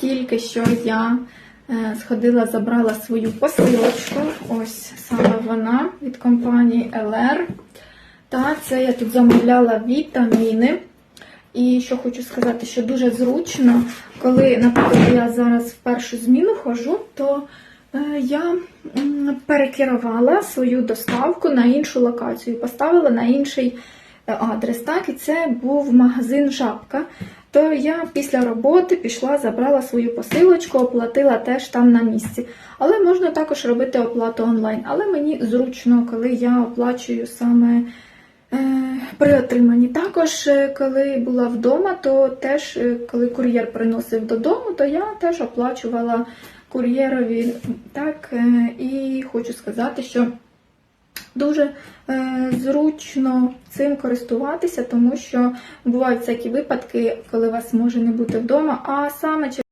тільки що я е, сходила, забрала свою посилочку. Ось саме вона від компанії LR. Та це я тут замовляла вітаміни. І що хочу сказати, що дуже зручно, коли, наприклад, я зараз в першу зміну ходжу, то е, я перекерувала свою доставку на іншу локацію, поставила на інший адрес. Так, і це був магазин Жабка. То я після роботи пішла, забрала свою посилочку, оплатила теж там на місці. Але можна також робити оплату онлайн. Але мені зручно, коли я оплачую саме е, при отриманні. Також, е, коли була вдома, то теж, е, коли кур'єр приносив додому, то я теж оплачувала кур'єрові. Так, е, і хочу сказати, що дуже е, зручно цим користуватися, тому що бувають всякі випадки, коли вас може не бути вдома, а саме через